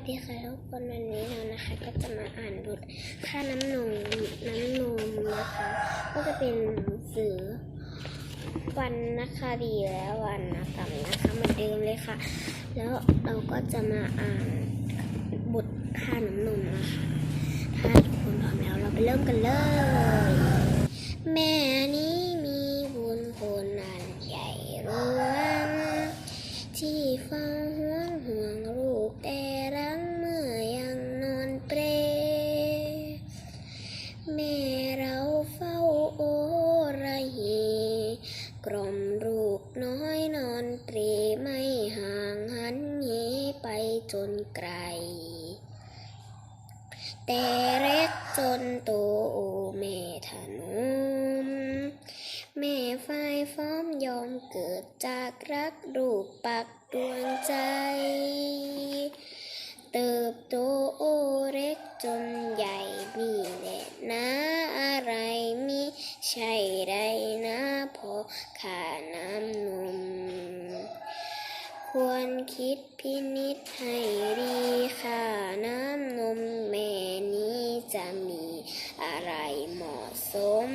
วัสดีค่ะทุกคนวันนี้เรานะคะก็จะมาอ่านบทค่าน้ำนมน้ำนมนะคะ ก็จะเป็นหนังสือวันนะคะดีและวรรณกรรมนะคะเหมือนเดิมเลยค่ะ แล้วเราก็จะมาอ่านบทค่าน้ำนมนะคะถ้าทุกคนพร้อมแล้วเราไปเริ่มกันเลย แม่นี้มีบุญคุณอันใหญ่หลวงที่เฝ้าห่วงห่วงลูกแต่ ไปจนไกล แต่เล็กจนโตโอแม่ถนมแม่ฝ่ายฟ้อมยอมเกิดจากรักรูปปักดวงใจ เติบโตโอเล็กจนใหญ่มีแหละนะอะไรมีใช่ใดนะพอขาน้ำนม ควรคิดพินิจให้ดีค่ะ น้ำนมแม่นี้จะมีอะไรเหมาะสม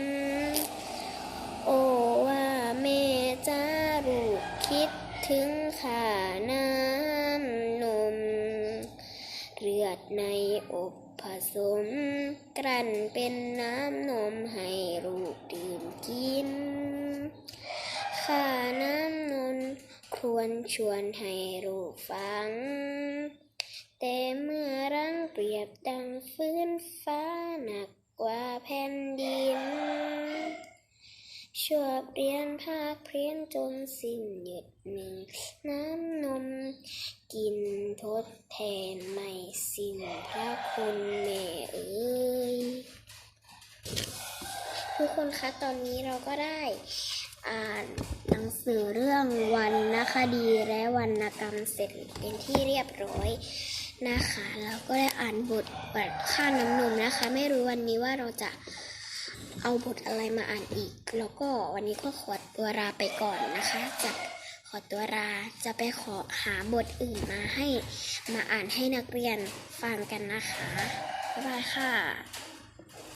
โอ้ว่าแม่จ้าลูกคิดถึงค่าน้ำนม เลือดในอบผสม กลั่นเป็นน้ำนมให้ลูกดื่มกิน ค่าน้ำนมค วรชวนให้ลูกฟัง แต่เมื่อรังเปรียบดังฟื้นฟ้าหนักกว่าแผ่นดินชอบเรียนภาคเพียนจนสิ้นหยุดหนึ่ง น้ำนมกินทดแทนไม่สิ้นพระคุณแม่เอ้ยทุกคนคะตอนนี้เราก็ได้ อ่านหนังสือเรื่องวรรณคดีและวรรณกรรมเสร็จเป็นที่เรียบร้อยนะคะเราก็ได้อ่านบทบทค่าน้ำนมนะคะ ไม่รู้วันนี้ว่าเราจะเอาบทอะไรมาอ่านอีก แล้วก็วันนี้ก็ขอตัวลาไปก่อนนะคะจะขอตัวลาจะไปขอหาบทอื่นมาให้มาอ่านให้นักเรียนฟังกันนะคะบ๊ายบายค่ะ